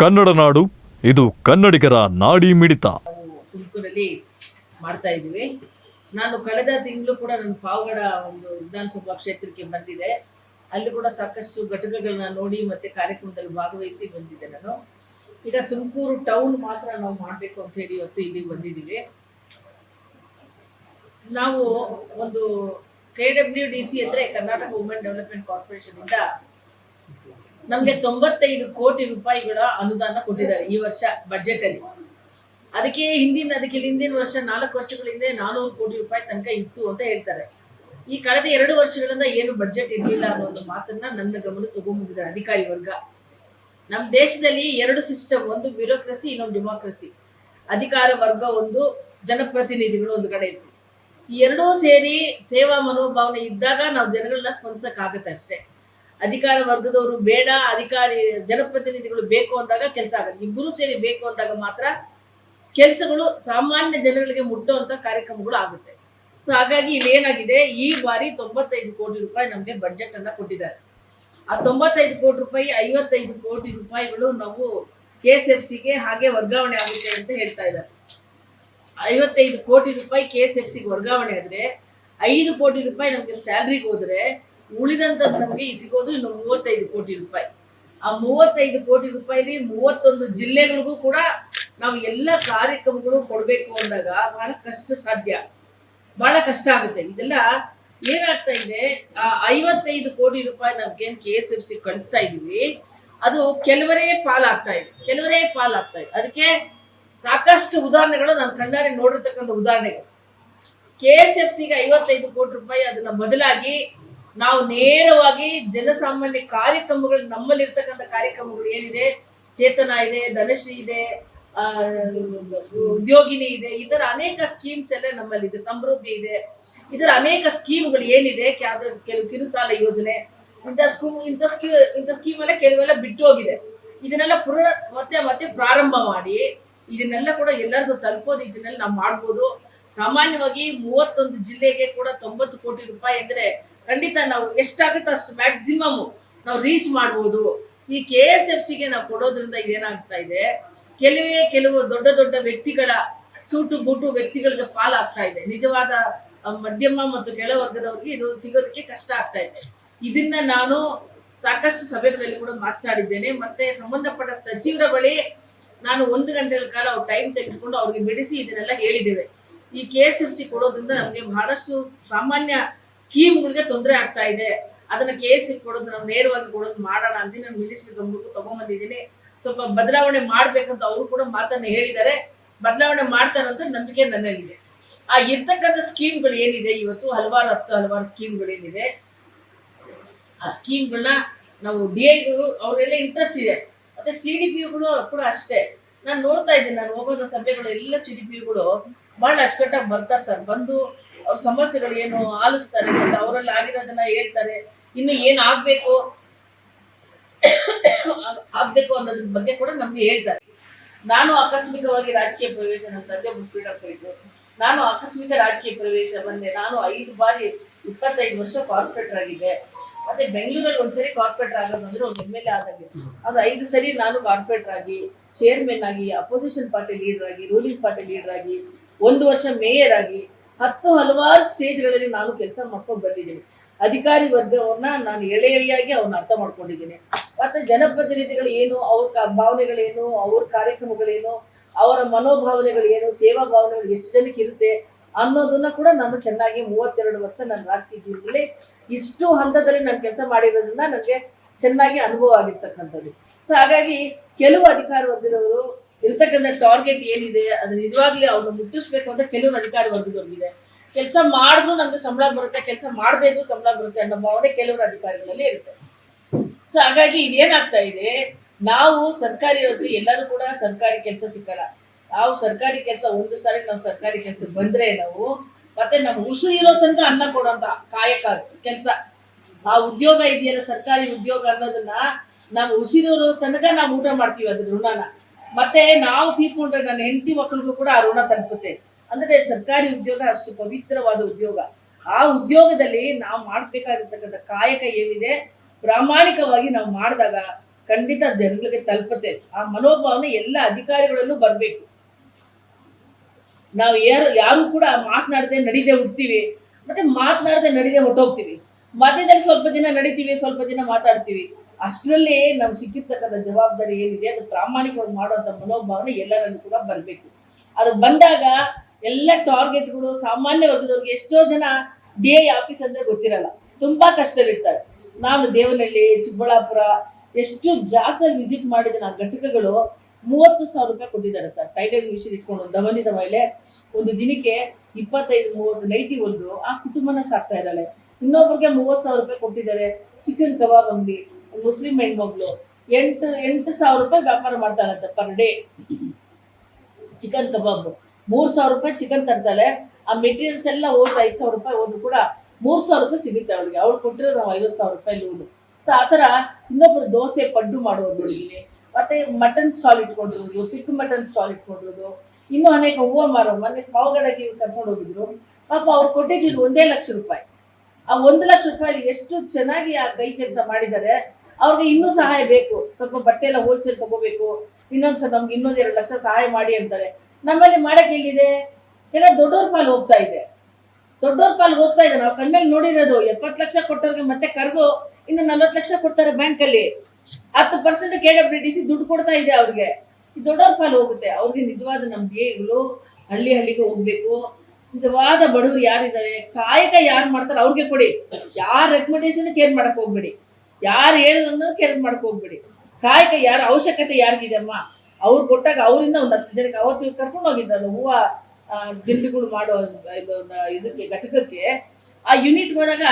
ಕನ್ನಡ ನಾಡು, ಇದು ಕನ್ನಡಿಗರ ನಾಡಿ ಮಿಡಿತ. ತುಮಕೂರಲ್ಲಿ ಮಾಡ್ತಾ ಇದ್ದೀವಿ. ನಾನು ಕಳೆದ ತಿಂಗಳು ಕೂಡ ನನ್ನ ಪಾವಗಡ ಒಂದು ವಿಧಾನಸಭಾ ಕ್ಷೇತ್ರಕ್ಕೆ ಬಂದಿದೆ. ಅಲ್ಲಿ ಕೂಡ ಸಾಕಷ್ಟು ಘಟಕಗಳನ್ನ ನೋಡಿ ಮತ್ತೆ ಕಾರ್ಯಕ್ರಮದಲ್ಲಿ ಭಾಗವಹಿಸಿ ಬಂದಿದ್ದೆ ನಾನು. ಈಗ ತುಮಕೂರು ಟೌನ್ ಮಾತ್ರ ನಾವು ಮಾಡಬೇಕು ಅಂತ ಹೇಳಿ ಇವತ್ತು ಇಲ್ಲಿಗೆ ಬಂದಿದ್ದೀವಿ. ನಾವು ಒಂದು ಕೆ ಡಬ್ಲ್ಯೂ ಡಿ ಸಿ ಅಂದರೆ ಕರ್ನಾಟಕ ವುಮೆನ್ ಡೆವಲಪ್ಮೆಂಟ್ ಕಾರ್ಪೊರೇಷನ್ ಇಂದ ನಮಗೆ ತೊಂಬತ್ತೈದು ಕೋಟಿ ರೂಪಾಯಿಗಳ ಅನುದಾನ ಕೊಟ್ಟಿದ್ದಾರೆ ಈ ವರ್ಷ ಬಜೆಟ್ ಅಲ್ಲಿ. ಅದಕ್ಕೆ ಹಿಂದಿನ ಅದಕ್ಕೆ ಹಿಂದಿನ ವರ್ಷ ನಾಲ್ಕು ವರ್ಷಗಳ ಹಿಂದೆ ನಾನೂರು ಕೋಟಿ ರೂಪಾಯಿ ತನಕ ಇತ್ತು ಅಂತ ಹೇಳ್ತಾರೆ. ಈ ಕಳೆದ ಎರಡು ವರ್ಷಗಳಿಂದ ಏನು ಬಜೆಟ್ ಇರಲಿಲ್ಲ ಅನ್ನೋ ಒಂದು ಮಾತನ್ನ ನನ್ನ ಗಮನ ತಗೊಂಡ್ಬಿಟ್ಟಿದ್ದಾರೆ ಅಧಿಕಾರಿ ವರ್ಗ. ನಮ್ಮ ದೇಶದಲ್ಲಿ ಎರಡು ಸಿಸ್ಟಮ್ ಒಂದು ಬ್ಯೂರೋಕ್ರಸಿ ಇನ್ನೊಂದು ಡೆಮೋಕ್ರಸಿ ಅಧಿಕಾರ ವರ್ಗ, ಒಂದು ಜನಪ್ರತಿನಿಧಿಗಳು ಒಂದು ಕಡೆ ಇತ್ತು ಈ ಎರಡೂ ಸೇರಿ ಸೇವಾ ಮನೋಭಾವನೆ ಇದ್ದಾಗ ನಾವು ಜನಗಳನ್ನ ಸ್ಪಂದಿಸಕ್ಕಾಗತ್ತೆ ಅಷ್ಟೇ. ಅಧಿಕಾರ ವರ್ಗದವರು ಬೇಡ, ಅಧಿಕಾರಿ, ಜನಪ್ರತಿನಿಧಿಗಳು ಬೇಕು ಅಂದಾಗ ಕೆಲಸ ಆಗುತ್ತೆ ಇಬ್ಬರು ಸೇರಿ ಬೇಕು ಅಂದಾಗ ಮಾತ್ರ ಕೆಲಸಗಳು ಸಾಮಾನ್ಯ ಜನಗಳಿಗೆ ಮುಟ್ಟುವಂತ ಕಾರ್ಯಕ್ರಮಗಳು ಆಗುತ್ತೆ. ಸೊ ಹಾಗಾಗಿ ಇಲ್ಲೇನಾಗಿದೆ ಈ ಬಾರಿ ತೊಂಬತ್ತೈದು ಕೋಟಿ ರೂಪಾಯಿ ನಮಗೆ ಬಜೆಟ್ ಅನ್ನ ಕೊಟ್ಟಿದ್ದಾರೆ. ಆ ತೊಂಬತ್ತೈದು ಕೋಟಿ ರೂಪಾಯಿ, ಐವತ್ತೈದು ಕೋಟಿ ರೂಪಾಯಿಗಳು ನಾವು ಕೆ ಎಸ್ ಎಫ್ ಸಿಗೆ ಹಾಗೆ ವರ್ಗಾವಣೆ ಆಗುತ್ತೆ ಅಂತ ಹೇಳ್ತಾ ಇದ್ದಾರೆ. ಐವತ್ತೈದು ಕೋಟಿ ರೂಪಾಯಿ ಕೆ ಎಸ್ ಎಫ್ ಸಿಗೆ ವರ್ಗಾವಣೆ ಆದ್ರೆ, ಐದು ಕೋಟಿ ರೂಪಾಯಿ ನಮಗೆ ಸ್ಯಾಲ್ರಿಗೆ ಹೋದ್ರೆ ಉಳಿದಂಥದ್ದು ನಮಗೆ ಸಿಗೋದು ಇನ್ನು ಮೂವತ್ತೈದು ಕೋಟಿ ರೂಪಾಯಿ. ಆ ಮೂವತ್ತೈದು ಕೋಟಿ ರೂಪಾಯಿಲಿ ಮೂವತ್ತೊಂದು ಜಿಲ್ಲೆಗಳಿಗೂ ಕೂಡ ನಾವು ಎಲ್ಲ ಕಾರ್ಯಕ್ರಮಗಳು ಕೊಡಬೇಕು ಅಂದಾಗ ಬಹಳ ಕಷ್ಟ ಸಾಧ್ಯ. ಬಹಳ ಕಷ್ಟ ಆಗುತ್ತೆ. ಇದೆಲ್ಲ ಏನಾಗ್ತಾ ಇದೆ, ಆ ಐವತ್ತೈದು ಕೋಟಿ ರೂಪಾಯಿ ನಮ್ಗೇನ್ ಕೆ ಎಸ್ ಎಫ್ ಸಿ ಕಳಿಸ್ತಾ ಇದೀವಿ ಅದು ಕೆಲವರೇ ಪಾಲಾಗ್ತಾ ಇದೆ. ಕೆಲವರೇ ಪಾಲಾಗ್ತಾ ಇದೆ. ಅದಕ್ಕೆ ಸಾಕಷ್ಟು ಉದಾಹರಣೆಗಳು ನಾನು ಕಣ್ಣಾರೆ ನೋಡಿರ್ತಕ್ಕಂಥ ಉದಾಹರಣೆಗಳು. ಕೆ ಎಸ್ ಎಫ್ ಸಿಗೆ ಐವತ್ತೈದು ಕೋಟಿ ರೂಪಾಯಿ ಅದನ್ನ ಬದಲಾಗಿ ನಾವು ನೇರವಾಗಿ ಜನಸಾಮಾನ್ಯ ಕಾರ್ಯಕ್ರಮಗಳು ನಮ್ಮಲ್ಲಿರ್ತಕ್ಕಂಥ ಕಾರ್ಯಕ್ರಮಗಳು ಏನಿದೆ? ಚೇತನ ಇದೆ, ಧನಶ್ರೀ ಇದೆ ಉದ್ಯೋಗಿನಿ ಇದೆ ತರ ಅನೇಕ ಸ್ಕೀಮ್ಸ್ ಎಲ್ಲ ನಮ್ಮಲ್ಲಿದೆ, ಸಮೃದ್ಧಿ ಇದೆ. ಇದರ ಅನೇಕ ಸ್ಕೀಮ್ಗಳು ಏನಿದೆ? ಕೆಲವು ಕಿರುಸಾಲ ಯೋಜನೆ, ಇಂಥ ಸ್ಕೂಮ್ ಇಂಥ ಸ್ಕೀಮ್ ಇಂಥ ಸ್ಕೀಮ್ ಎಲ್ಲ ಕೆಲವೆಲ್ಲ ಬಿಟ್ಟು ಹೋಗಿದೆ. ಇದನ್ನೆಲ್ಲ ಪುರ ಮತ್ತೆ ಮತ್ತೆ ಪ್ರಾರಂಭ ಮಾಡಿ, ಇದನ್ನೆಲ್ಲ ಕೂಡ ಎಲ್ಲರಿಗೂ ತಲುಪೋದು, ಇದನ್ನೆಲ್ಲ ನಾವು ಮಾಡ್ಬೋದು. ಸಾಮಾನ್ಯವಾಗಿ ಮೂವತ್ತೊಂದು ಜಿಲ್ಲೆಗೆ ಕೂಡ ತೊಂಬತ್ತು ಕೋಟಿ ರೂಪಾಯಿ ಅಂದ್ರೆ ಖಂಡಿತ ನಾವು ಎಷ್ಟಾಗುತ್ತೋ ಅಷ್ಟು ಮ್ಯಾಕ್ಸಿಮಮ್ ನಾವು ರೀಚ್ ಮಾಡ್ಬೋದು. ಈ ಕೆ ಎಸ್ ಎಫ್ ಸಿಗೆ ನಾವು ಕೊಡೋದ್ರಿಂದ ಇದೇನಾಗ್ತಾ ಇದೆ? ಕೆಲವೇ ಕೆಲವು ದೊಡ್ಡ ದೊಡ್ಡ ವ್ಯಕ್ತಿಗಳ ಸೂಟು ಬೂಟು ವ್ಯಕ್ತಿಗಳಿಗೆ ಪಾಲಾಗ್ತಾ ಇದೆ. ನಿಜವಾದ ಮಧ್ಯಮ ಮತ್ತು ಕೆಳವರ್ಗದವ್ರಿಗೆ ಇದು ಸಿಗೋದಕ್ಕೆ ಕಷ್ಟ ಆಗ್ತಾ ಇದೆ. ಇದನ್ನ ನಾನು ಸಾಕಷ್ಟು ಸಭೆಗಳಲ್ಲಿ ಕೂಡ ಮಾತನಾಡಿದ್ದೇನೆ. ಮತ್ತೆ ಸಂಬಂಧಪಟ್ಟ ಸಚಿವರ ಬಳಿ ನಾನು ಒಂದು ಗಂಟೆಗಳ ಕಾಲ ಅವ್ರು ಟೈಮ್ ತೆಗೆದುಕೊಂಡು ಅವ್ರಿಗೆ ಬಿಡಿಸಿ ಇದನ್ನೆಲ್ಲ ಹೇಳಿದ್ದೇವೆ. ಈ ಕೆ ಎಸ್ ಎಫ್ ಸಿ ಕೊಡೋದ್ರಿಂದ ನಮಗೆ ಬಹಳಷ್ಟು ಸಾಮಾನ್ಯ ಸ್ಕೀಮ್ಗಳಿಗೆ ತೊಂದರೆ ಆಗ್ತಾ ಇದೆ. ಅದನ್ನ ಕೆ ಕೊಡೋದು, ನಾವು ನೇರವಾಗಿ ಕೊಡೋದು ಮಾಡೋಣ ಅಂತ ನಾನು ಮಿನಿಸ್ಟರ್ ಗಮನಕ್ಕೂ ತಗೊಂಡ್ಬಂದಿದ್ದೀನಿ ಸ್ವಲ್ಪ ಬದಲಾವಣೆ ಮಾಡ್ಬೇಕಂತ ಅವರು ಕೂಡ ಮಾತನ್ನ ಹೇಳಿದ್ದಾರೆ. ಬದಲಾವಣೆ ಮಾಡ್ತಾರಂತ ನಂಬಿಕೆ ನನ್ನಲ್ಲಿದೆ. ಆ ಇರ್ತಕ್ಕಂಥ ಸ್ಕೀಮ್ಗಳು ಏನಿದೆ? ಇವತ್ತು ಹಲವಾರು ಹತ್ತು ಹಲವಾರು ಸ್ಕೀಮ್ಗಳು ಏನಿದೆ ಆ ಸ್ಕೀಮ್ಗಳನ್ನ ನಾವು ಡಿ ಐಗಳು ಅವರೆಲ್ಲ ಇಂಟ್ರೆಸ್ಟ್ ಇದೆ. ಮತ್ತೆ ಸಿ ಡಿ ಪಿ ಯುಗಳು ಕೂಡ ಅಷ್ಟೇ. ನಾನು ನೋಡ್ತಾ ಇದ್ದೀನಿ, ನಾನು ಹೋಗೋದ ಸಭೆಗಳು ಎಲ್ಲ ಸಿ ಡಿ ಪಿ ಯುಗಳು ಬಹಳ ಅಚ್ಚುಕಟ್ಟಾಗಿ ಬರ್ತಾರೆ ಸರ್. ಬಂದು ಅವ್ರ ಸಮಸ್ಯೆಗಳು ಏನು ಆಲಿಸ್ತಾರೆ, ಮತ್ತೆ ಅವರಲ್ಲಿ ಆಗಿರೋದನ್ನ ಹೇಳ್ತಾರೆ, ಇನ್ನು ಏನು ಆಗ್ಬೇಕು? ಆಗ್ಬೇಕು ಅನ್ನೋದ್ರ ಬಗ್ಗೆ ಕೂಡ ನಮ್ಗೆ ಹೇಳ್ತಾರೆ. ನಾನು ಆಕಸ್ಮಿಕವಾಗಿ ರಾಜಕೀಯ ಪ್ರವೇಶನ ತಂದೆ ಹೋಯ್ತು ಇದ್ರು ನಾನು ಆಕಸ್ಮಿಕ ರಾಜಕೀಯ ಪ್ರವೇಶ ಬಂದೆ. ನಾನು ಐದು ಬಾರಿ ಇಪ್ಪತ್ತೈದು ವರ್ಷ ಕಾರ್ಪೊರೇಟರ್ ಆಗಿದ್ದೆ. ಮತ್ತೆ ಬೆಂಗಳೂರಲ್ಲಿ ಒಂದ್ಸರಿ ಕಾರ್ಪೊರೇಟರ್ ಆಗೋದು ಅಂದ್ರೆ ಒಂದು ಎಂ ಎಲ್ ಎ ಅದು ಐದು ಸರಿ ನಾನು ಕಾರ್ಪೊರೇಟರ್ ಆಗಿ ಚೇರ್ಮನ್ ಆಗಿ ಅಪೋಸಿಷನ್ ಪಾರ್ಟಿ ಲೀಡರ್ ಆಗಿ ರೂಲಿಂಗ್ ಪಾರ್ಟಿ ಲೀಡರ್ ಆಗಿ, ಒಂದು ವರ್ಷ ಮೇಯರ್ ಆಗಿ ಹತ್ತು ಹಲವಾರು ಸ್ಟೇಜ್ಗಳಲ್ಲಿ ನಾನು ಕೆಲಸ ಮಾಡ್ಕೊಂಡು ಬಂದಿದ್ದೀನಿ. ಅಧಿಕಾರಿ ವರ್ಗವನ್ನ ನಾನು ಎಳೆ ಎಳೆಯಾಗಿ ಅವ್ರನ್ನ ಅರ್ಥ ಮಾಡ್ಕೊಂಡಿದ್ದೀನಿ. ಮತ್ತೆ ಜನಪ್ರತಿನಿಧಿಗಳು ಏನು, ಅವ್ರ ಭಾವನೆಗಳೇನು, ಅವ್ರ ಕಾರ್ಯಕ್ರಮಗಳೇನು, ಅವರ ಮನೋಭಾವನೆಗಳೇನು, ಸೇವಾ ಭಾವನೆಗಳು ಎಷ್ಟು ಜನಕ್ಕೆ ಇರುತ್ತೆ ಅನ್ನೋದನ್ನ ಕೂಡ ನಾನು ಚೆನ್ನಾಗಿ ಮೂವತ್ತೆರಡು ವರ್ಷ ನನ್ನ ರಾಜಕೀಯ ಜೀವನದಲ್ಲಿ ಇಷ್ಟು ಹಂತದಲ್ಲಿ ನಾನು ಕೆಲಸ ಮಾಡಿರೋದ್ರಿಂದ ನನಗೆ ಚೆನ್ನಾಗಿ ಅನುಭವ ಆಗಿರ್ತಕ್ಕಂಥದ್ದು. ಸೊ ಹಾಗಾಗಿ ಕೆಲವು ಅಧಿಕಾರ ವರ್ಗದವರು ಇರ್ತಕ್ಕಂಥ ಟಾರ್ಗೆಟ್ ಏನಿದೆ, ಅದು ನಿಜವಾಗ್ಲೂ ಅವ್ರನ್ನ ಮುಟ್ಟಿಸ್ಬೇಕು ಅಂತ ಕೆಲವರು ಅಧಿಕಾರ ವರ್ಗದವ್ರಿಗಿದೆ ಕೆಲಸ ಮಾಡಿದ್ರು ನಮ್ಗೆ ಸಂಬಳ ಬರುತ್ತೆ, ಕೆಲಸ ಮಾಡದೇ ಇದ್ರು ಸಂಬಳ ಬರುತ್ತೆ ಅನ್ನೋ ಭಾವನೆ ಕೆಲವರು ಅಧಿಕಾರಿಗಳಲ್ಲಿ ಇರುತ್ತೆ. ಸೊ ಹಾಗಾಗಿ ಇದೇನಾಗ್ತಾ ಇದೆ, ನಾವು ಸರ್ಕಾರಿ ಅವ್ರಿಗೆ ಎಲ್ಲರೂ ಕೂಡ ಸರ್ಕಾರಿ ಕೆಲಸ ಸಿಕ್ಕಲ್ಲ. ನಾವು ಸರ್ಕಾರಿ ಕೆಲಸ ಒಂದು ಸಾರಿ ನಾವು ಸರ್ಕಾರಿ ಕೆಲಸ ಬಂದ್ರೆ ನಾವು ಮತ್ತೆ ನಾವು ಉಸಿರು ಇರೋ ತನಕ ಅನ್ನ ಕೊಡೋಂತ ಕಾಯಕ ಕೆಲಸ. ಆ ಉದ್ಯೋಗ ಇದೆಯಲ್ಲ ಸರ್ಕಾರಿ ಉದ್ಯೋಗ ಅನ್ನೋದನ್ನ, ನಾವು ಉಸಿರಿರೋ ತನಕ ನಾವು ಊಟ ಮಾಡ್ತೀವಿ ಅದ್ರ ಋಣನ. ಮತ್ತೆ ನಾವು ತೀರ್ಕೊಂಡ್ರೆ ನನ್ನ ಹೆಂಡತಿ ಮಕ್ಕಳಿಗೂ ಕೂಡ ಆ ಋಣ ತಲುಪುತ್ತೆ. ಅಂದ್ರೆ ಸರ್ಕಾರಿ ಉದ್ಯೋಗ ಅಷ್ಟು ಪವಿತ್ರವಾದ ಉದ್ಯೋಗ. ಆ ಉದ್ಯೋಗದಲ್ಲಿ ನಾವು ಮಾಡ್ಬೇಕಾಗಿರ್ತಕ್ಕಂಥ ಕಾಯಕ ಏನಿದೆ, ಪ್ರಾಮಾಣಿಕವಾಗಿ ನಾವು ಮಾಡಿದಾಗ ಖಂಡಿತ ಜನಗಳಿಗೆ ತಲುಪುತ್ತೆ. ಆ ಮನೋಭಾವನೆ ಎಲ್ಲ ಅಧಿಕಾರಿಗಳಲ್ಲೂ ಬರಬೇಕು. ನಾವು ಯಾರು ಯಾರು ಕೂಡ ಮಾತನಾಡದೆ ನಡೀದೆ ಹುಡ್ತೀವಿ. ಮತ್ತೆ ಮಾತನಾಡದೆ ನಡೀದೆ ಹೊಟ್ಟೋಗ್ತೀವಿ ಮಧ್ಯದಲ್ಲಿ ಸ್ವಲ್ಪ ದಿನ ನಡೀತೀವಿ, ಸ್ವಲ್ಪ ದಿನ ಮಾತಾಡ್ತೀವಿ. ಅಷ್ಟರಲ್ಲಿ ನಾವು ಸಿಕ್ಕಿರ್ತಕ್ಕಂಥ ಜವಾಬ್ದಾರಿ ಏನಿದೆ, ಅದು ಪ್ರಾಮಾಣಿಕವಾಗಿ ಮಾಡುವಂಥ ಮನೋಭಾವನೆ ಎಲ್ಲರಲ್ಲೂ ಕೂಡ ಬರಬೇಕು. ಅದು ಬಂದಾಗ ಎಲ್ಲ ಟಾರ್ಗೆಟ್ಗಳು ಸಾಮಾನ್ಯ ವರ್ಗದವ್ರಿಗೆ ಎಷ್ಟೋ ಜನ ಡಿ ಐ ಆಫೀಸ್ ಅಂದರೆ ಗೊತ್ತಿರಲ್ಲ. ತುಂಬ ಕಷ್ಟದಲ್ಲಿರ್ತಾರೆ. ನಾನು ದೇವನಹಳ್ಳಿ, ಚಿಕ್ಕಬಳ್ಳಾಪುರ, ಎಷ್ಟು ಜಾಗದಲ್ಲಿ ವಿಸಿಟ್ ಮಾಡಿದ ಆ ಘಟಕಗಳು ಮೂವತ್ತು ಸಾವಿರ ರೂಪಾಯಿ ಕೊಟ್ಟಿದ್ದಾರೆ ಸರ್. ಟೈಗರ್ ಮಿಷಿನ್ ಇಟ್ಕೊಂಡು ದವನಿದ ಮೇಲೆ ಒಂದು ದಿನಕ್ಕೆ ಇಪ್ಪತ್ತೈದು, ಮೂವತ್ತು ನೈಟಿ ಹೊಲ್ದು ಆ ಕುಟುಂಬನ ಸಾಕ್ತಾ ಇದ್ದಾಳೆ. ಇನ್ನೊಬ್ಬರಿಗೆ ಮೂವತ್ತು ಸಾವಿರ ರೂಪಾಯಿ ಕೊಟ್ಟಿದ್ದಾರೆ. ಚಿಕನ್ ಕಬಾಬ್ ಅಂಗಡಿ. ಮುಸ್ಲಿಂ ಹೆಣ್ಮಗಳು. ಎಂಟು ಎಂಟು ಸಾವಿರ ರೂಪಾಯಿ ವ್ಯಾಪಾರ ಮಾಡ್ತಾಳಂತೆ ಪರ್ ಡೇ ಚಿಕನ್ ಕಬಾಬ್. ಮೂರು ಸಾವಿರ ರೂಪಾಯಿ ಚಿಕನ್ ತರ್ತಾಳೆ. ಆ ಮೆಟೀರಿಯಲ್ಸ್ ಎಲ್ಲ ಹೋದ್ರೆ ಐದು ಸಾವಿರ ರೂಪಾಯಿ ಹೋದ್ರು ಕೂಡ ಮೂರು ಸಾವಿರ ರೂಪಾಯಿ ಸಿಗುತ್ತೆ ಅವ್ರಿಗೆ ಅವಳು ಕೊಟ್ಟರೆ ನಾವು ಐವತ್ತು ಸಾವಿರ ರೂಪಾಯಿ ಲೋನು ಸೊ ಆ ಥರ ಇನ್ನೊಬ್ರು ದೋಸೆ ಪಡ್ಡು ಮಾಡೋದು ನೋಡಿದ್ದೀನಿ ಮತ್ತೆ ಮಟನ್ ಸ್ಟಾಲ್ ಇಟ್ಕೊಂಡಿರೋದು ಪಿಕ್ ಮಟನ್ ಸ್ಟಾಲ್ ಇಟ್ಕೊಂಡಿರೋದು. ಇನ್ನೂ ಅನೇಕ ಹೂವು ಮಾರೋ ಮೊನ್ನೆ ಪಾವಗಡಗೆ ಕರ್ಕೊಂಡು ಹೋಗಿದ್ರು. ಪಾಪ ಅವ್ರು ಕೊಟ್ಟಿದ್ದು ಒಂದೇ ಲಕ್ಷ ರೂಪಾಯಿ. ಆ ಒಂದು ಲಕ್ಷ ರೂಪಾಯಿ ಎಷ್ಟು ಚೆನ್ನಾಗಿ ಆ ಕೈ ಕೆಲಸ ಮಾಡಿದ್ದಾರೆ ಅವ್ರಿಗೆ ಇನ್ನೂ ಸಹಾಯ ಬೇಕು. ಸ್ವಲ್ಪ ಬಟ್ಟೆ ಎಲ್ಲ ಹೋಲ್ಸೇಲ್ ತಗೋಬೇಕು. ಇನ್ನೊಂದ್ಸಲ ನಮ್ಗೆ ಇನ್ನೊಂದು ಎರಡು ಲಕ್ಷ ಸಹಾಯ ಮಾಡಿ ಅಂತಾರೆ. ನಮ್ಮಲ್ಲಿ ಮಾಡಕ್ಕೆ ಎಲ್ಲಿದೆ? ಎಲ್ಲ ದೊಡ್ಡವ್ರ ಪಾಲು ಹೋಗ್ತಾ ಇದೆ. ದೊಡ್ಡವ್ರ ಪಾಲ್ಗೆ ಹೋಗ್ತಾ ಇದೆ. ನಾವು ಕಣ್ಣಲ್ಲಿ ನೋಡಿರೋದು, ಎಪ್ಪತ್ತು ಲಕ್ಷ ಕೊಟ್ಟವ್ರಿಗೆ ಮತ್ತೆ ಕರೆದು ಇನ್ನು ನಲ್ವತ್ತು ಲಕ್ಷ ಕೊಡ್ತಾರೆ ಬ್ಯಾಂಕಲ್ಲಿ ಹತ್ತು ಪರ್ಸೆಂಟ್ ಕೆ ಡಬ್ಲ್ಯೂ ಡಿ ದುಡ್ಡು ಕೊಡ್ತಾ ಇದೆ ಅವ್ರಿಗೆ. ದೊಡ್ಡವ್ರ ಪಾಲು ಹೋಗುತ್ತೆ. ಅವ್ರಿಗೆ ನಿಜವಾದ ನಮ್ಮ ಧ್ಯೇಯಗಳು ಹಳ್ಳಿ ಹಳ್ಳಿಗೆ ಹೋಗ್ಬೇಕು. ನಿಜವಾದ ಬಡವರು ಯಾರಿದ್ದಾರೆ? ಕಾಯಕ ಯಾರು ಮಾಡ್ತಾರೆ? ಅವ್ರಿಗೆ ಕೊಡಿ. ಯಾರ ರೆಕಮೆಂಡೇಶನ್ ಕೇರ್ ಮಾಡಕ್ ಹೋಗ್ಬೇಡಿ. ಯಾರು ಹೇಳಿದ್ರು ಕೇರ್ ಹೋಗ್ಬೇಡಿ ಕಾಯಕ ಯಾರ ಅವಶ್ಯಕತೆ ಯಾರಿಗಿದೆ ಅಮ್ಮ ಅವ್ರು ಕೊಟ್ಟಾಗ ಅವರಿಂದ ಒಂದು ಹತ್ತು ಜನಕ್ಕೆ ಅವತ್ತು ಕರ್ಕೊಂಡು ಹೋಗಿದ್ದ ಅದು ಹೂವು ದಿಂಡುಗಳು ಮಾಡೋ ಇದು ಇದಕ್ಕೆ, ಘಟಕಕ್ಕೆ. ಆ ಯೂನಿಟ್ ಹೋದಾಗ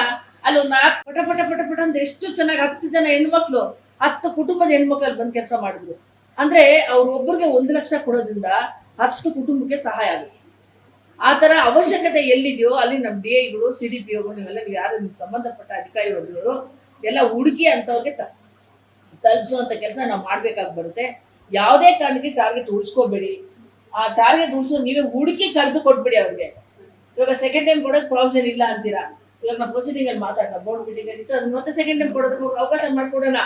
ಅಲ್ಲಿ ಒಂದು ನಾಲ್ಕು ಪಟ ಪಟ ಪಟ ಪಟ ಅಂತ ಎಷ್ಟು ಚೆನ್ನಾಗಿ ಹತ್ತು ಜನ ಹೆಣ್ಮಕ್ಳು, ಹತ್ತು ಕುಟುಂಬದ ಹೆಣ್ಮಕ್ಳು ಅಲ್ಲಿ ಬಂದು ಕೆಲಸ ಮಾಡಿದ್ರು. ಅಂದ್ರೆ ಅವ್ರ ಒಬ್ಬರಿಗೆ ಒಂದು ಲಕ್ಷ ಕೊಡೋದ್ರಿಂದ ಹತ್ತು ಕುಟುಂಬಕ್ಕೆ ಸಹಾಯ ಆಗುತ್ತೆ. ಆ ತರ ಅವಶ್ಯಕತೆ ಎಲ್ಲಿದೆಯೋ ಅಲ್ಲಿ ನಮ್ಮ ಡಿ ಐಗಳು ಸಿ ಡಿ ಪಿ ಯಾರು ನಿಮ್ಗೆ ಸಂಬಂಧಪಟ್ಟ ಅಧಿಕಾರಿಗಳು ಎಲ್ಲ ಹುಡುಕಿ ಅಂತವ್ರಿಗೆ ತ ತಲುಪಿಸುವಂತ ಕೆಲಸ ನಾವು ಮಾಡ್ಬೇಕಾಗಿ ಬರುತ್ತೆ ಯಾವುದೇ ಕಾರಣಕ್ಕೆ ಟಾರ್ಗೆಟ್ ಉಳಿಸ್ಕೋಬೇಡಿ. ಆ ಟಾರ್ಗೆಟ್ ಉಳಿಸೋ ನೀವೇ ಹುಡುಕಿ ಕರೆದು ಕೊಟ್ಬಿಡಿ ಅವ್ರಿಗೆ. ಇವಾಗ ಸೆಕೆಂಡ್ ಟೈಮ್ ಕೊಡೋಕೆ ಪ್ರಾವಿಷನ್ ಇಲ್ಲ ಅಂತೀರಾ? ಇವಾಗ ನಾವು ಪ್ರೊಸೀಡಿಂಗ್ ಅಲ್ಲಿ ಮಾತಾಡ್ತಾ ಬೋರ್ಡ್ ಮೀಟಿಂಗ್ ಇಟ್ಟು ಅದನ್ನ ಮತ್ತೆ ಸೆಕೆಂಡ್ ಟೈಮ್ ಕೊಡೋದಕ್ಕೆ ಅವಕಾಶ ಮಾಡಿಕೊಡೋಣ.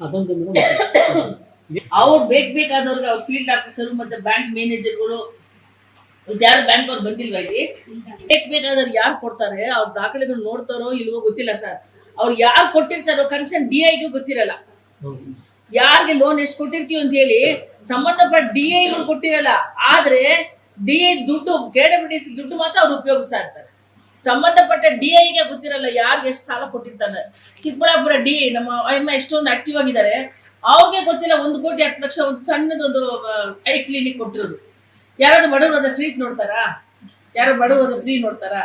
ಅದೊಂದು ಅವ್ರು ಬೇಕ್ ಬೇಕಾದವ್ರಿಗೆ ಅವ್ರ ಫೀಲ್ಡ್ ಆಫೀಸರ್ ಮತ್ತೆ ಬ್ಯಾಂಕ್ ಮ್ಯಾನೇಜರ್ಗಳು ಯಾರು ಬ್ಯಾಂಕ್ ಅವ್ರು ಬಂದಿಲ್ವಾ ಇಲ್ಲಿ? ಬೇಕ್ ಬೇಕಾದ್ರೆ ಯಾರು ಕೊಡ್ತಾರೆ? ಅವ್ರ ದಾಖಲೆಗಳು ನೋಡ್ತಾರೋ ಇಲ್ವೋ ಗೊತ್ತಿಲ್ಲ ಸರ್ ಅವ್ರು ಯಾರು ಕೊಟ್ಟಿರ್ತಾರೋ ಕನ್ಸರ್ನ್ ಡಿ ಐಗೂ ಗೊತ್ತಿರಲ್ಲ. ಯಾರಿಗೆ ಲೋನ್ ಎಷ್ಟು ಕೊಟ್ಟಿರ್ತೀವಿ ಅಂತ ಹೇಳಿ ಸಂಬಂಧಪಟ್ಟ ಡಿ ಐಗಳು ಕೊಟ್ಟಿರಲ್ಲ. ಆದ್ರೆ ಡಿ ಐ ದುಡ್ಡು ಕೆ ಡಬ್ಲ್ಯೂ ಸಿ ದುಡ್ಡು ಮಾತ್ರ ಅವ್ರು ಉಪಯೋಗಿಸ್ತಾ ಇರ್ತಾರೆ. ಸಂಬಂಧಪಟ್ಟ ಡಿ ಐಗೆ ಗೊತ್ತಿರಲ್ಲ ಯಾರಿಗೆ ಎಷ್ಟು ಸಾಲ ಕೊಟ್ಟಿರ್ತಾರೆ ಚಿಕ್ಕಬಳ್ಳಾಪುರ ಡಿ ಐ ನಮ್ಮ ಅಮ್ಮ ಎಷ್ಟೊಂದು ಆಕ್ಟಿವ್ ಆಗಿದ್ದಾರೆ. ಅವ್ರಿಗೆ ಗೊತ್ತಿಲ್ಲ, ಒಂದು ಕೋಟಿ ಹತ್ತು ಲಕ್ಷ, ಒಂದು ಸಣ್ಣದೊಂದು ಐ ಕ್ಲಿನಿಕ್ ಕೊಟ್ಟಿರೋದು. ಯಾರಾದ್ರೂ ಬಡವರು ಫ್ರೀ ನೋಡ್ತಾರಾ? ಯಾರು ಬಡವರು ಫ್ರೀ ನೋಡ್ತಾರಾ?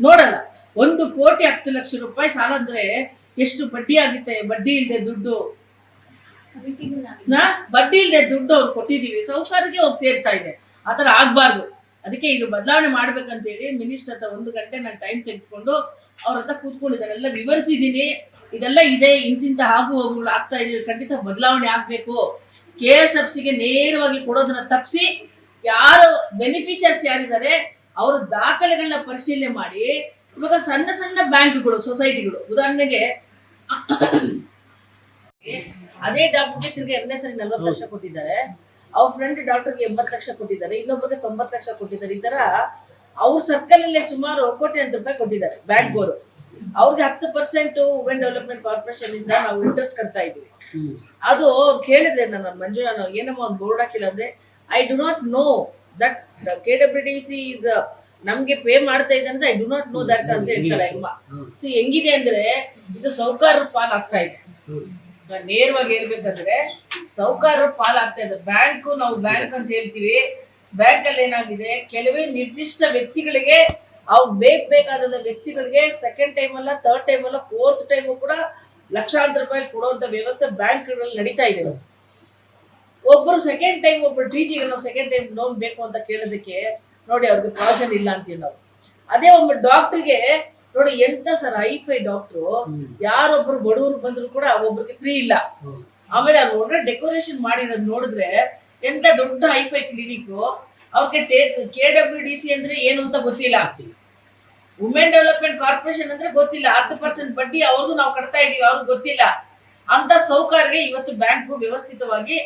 ನೋಡಲ್ಲ. ಒಂದು ಕೋಟಿ ಹತ್ತು ಲಕ್ಷ ರೂಪಾಯಿ ಸಾಲ ಅಂದ್ರೆ ಎಷ್ಟು ಬಡ್ಡಿ ಆಗುತ್ತೆ? ಬಡ್ಡಿ ಇಲ್ಲದೆ ದುಡ್ಡು. ನಾ? ಬಡ್ಡಿ ಇಲ್ಲದೆ ದುಡ್ಡು ಅವ್ರು ಕೊಟ್ಟಿದೀವಿ ಸೌಕರ್ಯಕ್ಕೆ ಹೋಗಿ ಸೇರ್ತಾ ಇದೆ. ಆತರ ಆಗ್ಬಾರ್ದು. ಅದಕ್ಕೆ ಇದು ಬದಲಾವಣೆ ಮಾಡ್ಬೇಕಂತೇಳಿ ಮಿನಿಸ್ಟರ್ ಹತ್ರ ಒಂದು ಗಂಟೆ ನಾನು ಟೈಮ್ ತೆಗೆದುಕೊಂಡು ಅವ್ರ ಹತ್ರ ಕೂತ್ಕೊಂಡಿದ್ದಾರೆಲ್ಲ ವಿವರಿಸಿದ್ದೀನಿ. ಇದೆಲ್ಲ ಇದೆ. ಇಂತಿಂತ ಆಗು ಹೋಗುಗಳು ಆಗ್ತಾ ಇದೆ. ಖಂಡಿತ ಬದಲಾವಣೆ ಆಗ್ಬೇಕು. ಕೆ ಎಸ್ ಎಫ್ ಸಿಗೆ ನೇರವಾಗಿ ಕೊಡೋದನ್ನ ತಪ್ಪಿಸಿ ಯಾರು ಬೆನಿಫಿಷಿಯರ್ಸ್ ಯಾರಿದ್ದಾರೆ ಅವರ ದಾಖಲೆಗಳನ್ನ ಪರಿಶೀಲನೆ ಮಾಡಿ ಇವಾಗ ಸಣ್ಣ ಸಣ್ಣ ಬ್ಯಾಂಕ್ಗಳು ಸೊಸೈಟಿಗಳು ಉದಾಹರಣೆಗೆ ಅದೇ ಡಾಕ್ಟರ್ಗೆ ತಿರ್ಗಿ ಎರಡನೇ ಸರಿ ನಲ್ವತ್ತು ಲಕ್ಷ ಕೊಟ್ಟಿದ್ದಾರೆ. ಅವ್ರ ಫ್ರೆಂಡ್ ಡಾಕ್ಟರ್ಗೆ ಎಂಬತ್ತು ಲಕ್ಷ ಕೊಟ್ಟಿದ್ದಾರೆ ಇನ್ನೊಬ್ಬರಿಗೆ ತೊಂಬತ್ತು ಲಕ್ಷ ಕೊಟ್ಟಿದ್ದಾರೆ. ಈ ತರ ಅವ್ರ ಸರ್ಕಲ್ ಅಲ್ಲೇ ಸುಮಾರು ಕೋಟಿ ಎಂಟು ರೂಪಾಯಿ ಕೊಟ್ಟಿದ್ದಾರೆ ಬ್ಯಾಂಕ್ ಅವರು ಅವ್ರಿಗೆ ಹತ್ತು ಪರ್ಸೆಂಟ್ ವುಮೆನ್ ಡೆವಲಪ್ಮೆಂಟ್ ಕಾರ್ಪೊರೇಷನ್ ಇಂದ ನಾವು ಇಂಟ್ರೆಸ್ಟ್ ಕಟ್ತಾ ಇದ್ವಿ ಅದು ಅವ್ರು ಕೇಳಿದ್ರೆ ನಾನು ಮಂಜುಳಾ ನಾವು ಏನಮ್ಮ ಒಂದು ಬೋರ್ಡ್ ಹಾಕಿಲ್ಲ ಅಂದ್ರೆ I do not know that K W D C is ನಮ್ಗೆ ಪೇ ಮಾಡ್ತಾ ಇದೆ ಅಂತ I do not know that ಅಂತ ಹೇಳ್ತಾರೆ ಅಮ್ಮ ಸಿ ಹೆಂಗಿದೆ ಅಂದ್ರೆ ಇದು ಸೌಕಾರ ಪಾಲ್ ಆಗ್ತಾ ಇದೆ ನೇರವಾಗಿ ಹೇಳ್ಬೇಕಂದ್ರೆ ಸೌಕಾರ ಪಾಲಾಗ್ತಾ ಆಗ್ತಾ ಇದೆ. ಬ್ಯಾಂಕ್ ನಾವು ಬ್ಯಾಂಕ್ ಅಂತ ಹೇಳ್ತೀವಿ. ಬ್ಯಾಂಕ್ ಅಲ್ಲಿ ಏನಾಗಿದೆ? ಕೆಲವೇ ನಿರ್ದಿಷ್ಟ ವ್ಯಕ್ತಿಗಳಿಗೆ ಅವ್ರು ಬೇಕ್ ಬೇಕಾದ ವ್ಯಕ್ತಿಗಳಿಗೆ ಸೆಕೆಂಡ್ ಟೈಮ್ ಅಲ್ಲ ಥರ್ಡ್ ಟೈಮ್ ಅಲ್ಲ ಫೋರ್ತ್ ಟೈಮು ಕೂಡ ಲಕ್ಷಾಂತರ ರೂಪಾಯಿ ಕೊಡುವಂತ ವ್ಯವಸ್ಥೆ ಬ್ಯಾಂಕ್ಗಳಲ್ಲಿ ನಡೀತಾ ಇದೆ. ಒಬ್ಬರು ಸೆಕೆಂಡ್ ಟೈಮ್ ಒಬ್ರು ಟಿ ಜಿಗೆ ನಾವು ಸೆಕೆಂಡ್ ಟೈಮ್ ಲೋನ್ ಬೇಕು ಅಂತ ಕೇಳೋದಕ್ಕೆ ನೋಡಿ ಅವ್ರಿಗೆ ಪ್ರಾವಿಷನ್ ಇಲ್ಲ ಅಂತೀವಿ ನಾವು ಅದೇ ಒಬ್ಬ ಡಾಕ್ಟರ್ಗೆ ನೋಡಿ ಎಂತ ಸರ್ ಐಫೈ ಡಾಕ್ಟ್ರು ಯಾರೊಬ್ರು ಬಡವರು ಬಂದ್ರು ಕೂಡ ಒಬ್ರಿಗೆ ಫ್ರೀ ಇಲ್ಲ. ಆಮೇಲೆ ಅವ್ರು ಒಳ್ಳೆ ಡೆಕೋರೇಷನ್ ಮಾಡಿರೋದು ನೋಡಿದ್ರೆ ಎಂತ ದೊಡ್ಡ ಐಫೈ ಕ್ಲಿನಿಕ್ ಅವ್ರಿಗೆ ಕೆ ಡಬ್ಲ್ಯೂ ಡಿ ಸಿ ಅಂದ್ರೆ ಏನು ಅಂತ ಗೊತ್ತಿಲ್ಲ. ವುಮೆನ್ ಡೆವಲಪ್ಮೆಂಟ್ ಕಾರ್ಪೊರೇಷನ್ ಅಂದ್ರೆ ಗೊತ್ತಿಲ್ಲ. ಹತ್ತು ಪರ್ಸೆಂಟ್ ಬಡ್ಡಿ ಅವ್ರದ್ದು ನಾವು ಕಟ್ತಾ ಇದೀವಿ ಅವ್ರಿಗೆ ಗೊತ್ತಿಲ್ಲ. ಅಂತ ಸೌಕರ್ಯ ಇವತ್ತು ಬ್ಯಾಂಕ್ ವ್ಯವಸ್ಥಿತವಾಗಿ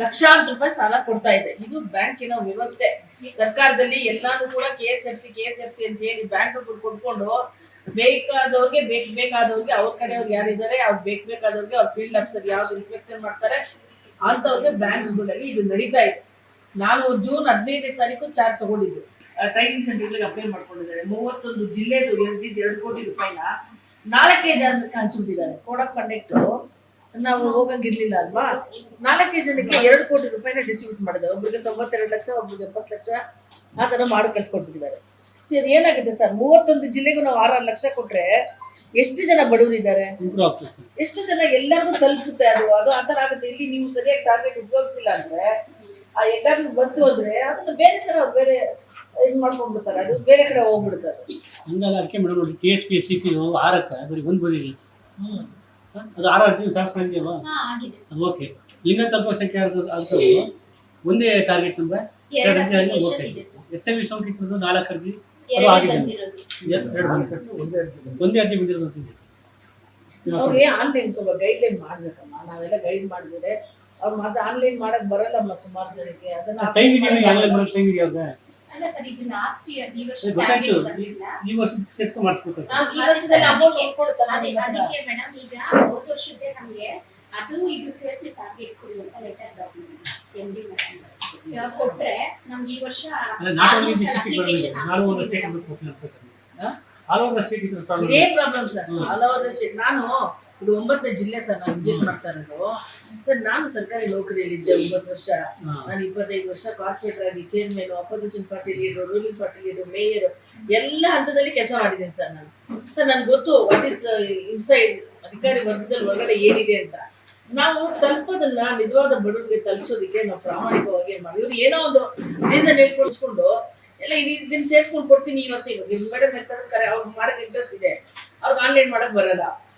ಲಕ್ಷಾಂತರ ರೂಪಾಯಿ ಸಾಲ ಕೊಡ್ತಾ ಇದೆ. ಇದು ಬ್ಯಾಂಕಿನ ವ್ಯವಸ್ಥೆ. ಸರ್ಕಾರದಲ್ಲಿ ಎಲ್ಲಾನು ಕೂಡ K S F C K S F C ಅಂತ ಹೇಳಿ ಬ್ಯಾಂಕ್ ಕೊಡ್ಕೊಂಡು ಬೇಕಾದವ್ರಿಗೆ ಬೇಕ್ ಬೇಕಾದವ್ರಿಗೆ ಅವ್ರ ಕಡೆಯವ್ರು ಯಾರಿದ್ದಾರೆ, ಅವ್ರು ಬೇಕ್ ಬೇಕಾದವ್ರಿಗೆ ಅವ್ರ ಫೀಲ್ಡ್ ಆಫೀಸರ್ ಯಾವ್ದು ಇನ್ಸ್ಪೆಕ್ಟರ್ ಮಾಡ್ತಾರೆ ಅಂತವ್ರಿಗೆ ಬ್ಯಾಂಕ್ಗಳಲ್ಲಿ ಇದು ನಡೀತಾ ಇದೆ. ನಾನು ಜೂನ್ ಹದಿನೈದನೇ ತಾರೀಕು ಚಾರ್ಜ್ ತಗೊಂಡಿದ್ದು. ಟ್ರೈನಿಂಗ್ ಸೆಂಟರ್ಗಳಿಗೆ ಅಪ್ಲೈ ಮಾಡ್ಕೊಂಡಿದ್ದಾರೆ. ಮೂವತ್ತೊಂದು ಜಿಲ್ಲೆದು ಎರಡು ಕೋಟಿ ರೂಪಾಯಿನ ನಾಲ್ಕೈದು ಜನಕ್ಕೆ ಹಂಚ್ಬಿಟ್ಟಿದ್ದಾರೆ ಕೋಡ್ ಆಫ್ ಕಂಡಕ್ಟ್ ನಾವು ಹೋಗಂಗಿರ್ಲಿಲ್ಲ ಅಲ್ವಾ? ನಾಲ್ಕೈದು ಜನಕ್ಕೆ ಎರಡು ಕೋಟಿ ರೂಪಾಯಿನ ಡಿಸ್ಟ್ರಿಬ್ಯೂಟ್ ಮಾಡಿದ್ದಾರೆ ಒಬ್ರಿಗೆ ತೊಂಬತ್ತೆರಡು ಲಕ್ಷ ಒಬ್ರಿಗೆ ಎಪ್ಪತ್ತು ಲಕ್ಷ ಆ ಥರ ಮಾಡಿ ಕಲ್ಸ್ಕೊಟ್ಬಿಟ್ಟಿದ್ದಾರೆ ಸರ್ ಏನಾಗುತ್ತೆ ಸರ್? ಮೂವತ್ತೊಂದು ಜಿಲ್ಲೆಗೂ ನಾವು ಆರಾರು ಲಕ್ಷ ಕೊಟ್ರೆ ಎಷ್ಟು ಜನ ಬಡವರಿದ್ದಾರೆ? ಎಷ್ಟು ಜನ ಎಲ್ಲರಿಗೂ ತಲುಪುತ್ತೆ ಅದು? ಅದು ಆ ಥರ ಆಗುತ್ತೆ. ಇಲ್ಲಿ ನೀವು ಸರಿಯಾಗಿ ಟಾರ್ಗೆಟ್ ಉಪಯೋಗಿಸಿಲ್ಲ ಅಂದ್ರೆ ಆ ಎಲ್ಲರಿಗೂ ಬಂತು ಅಂದ್ರೆ ಅದನ್ನ ಬೇರೆ ತರ ಅವ್ರು ಬೇರೆ ಇದು ಮಾಡ್ಕೊಂಡ್ಬಿಡ್ತಾರೆ. ಅದು ಬೇರೆ ಕಡೆ ಹೋಗ್ಬಿಡ್ತಾರೆ ಹಂಗಲ್ಲ ಅದಕ್ಕೆ ಮೇಡಮ್ ನೋಡಿ T S P S C P ಆರಕ್ಕೆ ಬರೀ ಒಂದು ಬಂದಿದೆ ಅದು ಆರು ಅರ್ಜಿ ಹಾ ಆಗಿದೆ. ಸರ್ ಓಕೆ ಲಿಂಗ ಅಲ್ಪಸಂಖ್ಯೆ ಆಗ್ತದೆ ಒಂದೇ ಟಾರ್ಗೆಟ್ ನಮ್ಗೆ? ಎರಡು ಅರ್ಜಿ ಓಕೆ ಇದೆ ಸರ್ ಎಚ್ ಐ ವಿ ಸೋಂಕಿತರದ್ದು ನಾಲ್ಕು ಅರ್ಜಿ ಅದು ಎರಡು ಆಗಿದೆ. ಬಂದಿರೋದು. ಎರಡು ಬಂದಿದೆ. ಒಂದೇ ಅರ್ಜಿ ಬಂದಿರೋದು. ಅವ್ರಿಗೆ ಆನ್ಲೈನ್ ಸ್ವಲ್ಪ ಗೈಡ್ಲೈನ್ ಮಾಡ್ಬೇಕಮ್ಮ? ನಾವೆಲ್ಲ ಗೈಡ್ ಮಾಡಿದ್ರೆ ಅವ್ರು ಮತ್ತೆ ಆನ್ಲೈನ್ ಮಾಡಕ್ ಬರಲ್ಲಮ್ಮ ಸುಮಾರು ಜನಕ್ಕೆ. ಅದನ್ನ ಟೈಮ್ ಇದೆಯಲ್ಲ ಆನ್ಲೈನ್ ಮಾಡೋ ಟೈಮ್ ಇದೆಯಾ ಅವ್ರಿಗೆ? ಅಲ್ಲ ಸರ್ ಇದು ಲಾಸ್ಟ್ ಇಯರ್ ಈ ವರ್ಷ ಗೊತ್ತಾಯ್ತು. target ಬಂದಿಲ್ಲ. ಈ ವರ್ಷ ಸೇರ್ಸ್ಕೊಂಡು ಮಾಡಿಸ್ಬೇಕು ನಾವು ಈ ವರ್ಷದಲ್ಲಿ ಅಮೌಂಟ್ ಕೊಡ್ತಾರೆ ಅದೇ ಅದಕ್ಕೆ ಮೇಡಮ್ ಈಗ ಹೋದ ವರ್ಷದ್ದೇ ನಮ್ಗೆ ಅದು ಇದು ಸೇರಿಸಿ ಟಾರ್ಗೆಟ್ ಕೊಡಿ ಅಂತ ಲೆಟರ್ ಎಂ ಡಿ ಮೇಡಮ್ ಕೊಟ್ರೆ ನಮ್ಗೆ ಈ ವರ್ಷ ನಾಟ್ ಓನ್ಲಿ application ನಾನು ಒಂದು ಸ್ಟೇಟ್ madam. ಹಾ? ಆಲ್ ಓವರ್ ಸ್ಟೇಟ್ ಇದು ಪ್ರಾಬ್ಲಮ್ ಇದೇ problem sir all over the state ನಾನು ಇದು ಒಂಬತ್ತನೇ ಜಿಲ್ಲೆ ಸರ್ ನಾನು ವಿಸಿಟ್ ಮಾಡ್ತಾ ಇರೋದು. ಸರ್ ನಾನು ಸರ್ಕಾರಿ ನೌಕರಿಯಲ್ಲಿ ಇದ್ದೆ ಒಂಬತ್ತು ವರ್ಷ. ನಾನು ಇಪ್ಪತ್ತೈದು ವರ್ಷ ಕಾರ್ಪೊರೇಟರ್ ಆಗಿ chairman opposition party leader ruling party leader mayor ಎಲ್ಲ ಹಂತದಲ್ಲಿ ಕೆಲಸ ಮಾಡಿದ್ದೀನಿ ಸರ್ ನಾನು. ಸರ್ ನನ್ಗೆ ಗೊತ್ತು ವಾಟ್ ಇಸ್ ಇನ್ಸೈಡ್ ಅಧಿಕಾರಿ ವರ್ಗದಲ್ಲಿ ಒಳಗಡೆ ಏನಿದೆ ಅಂತ. ನಾವು ತಲುಪೋದನ್ನ ನಿಜವಾದ ಬಡವರಿಗೆ ತಲುಪಿಸೋದಕ್ಕೆ ನಾವು ಪ್ರಾಮಾಣಿಕವಾಗಿ ಮಾಡಿ ಇವ್ರು ಏನೋ ಒಂದು ರೀಸನ್ ಹೇಳ್ಕೊಳ್ಸ್ಕೊಂಡು ಎಲ್ಲ ಇದನ್ನ ಸೇರಿಸ್ಕೊಂಡು ಕೊಡ್ತೀನಿ ಈ ವರ್ಷ ಇವಾಗ. ಮೇಡಮ್ ಹೇಳ್ತಾರೆ ಅವ್ರಿಗೆ ಮಾಡಕ್ ಇಂಟ್ರೆಸ್ಟ್ ಇದೆ. ಅವ್ರಿಗೆ ಆನ್ಲೈನ್ ಮಾಡಕ್ ಬರಲ್ಲ.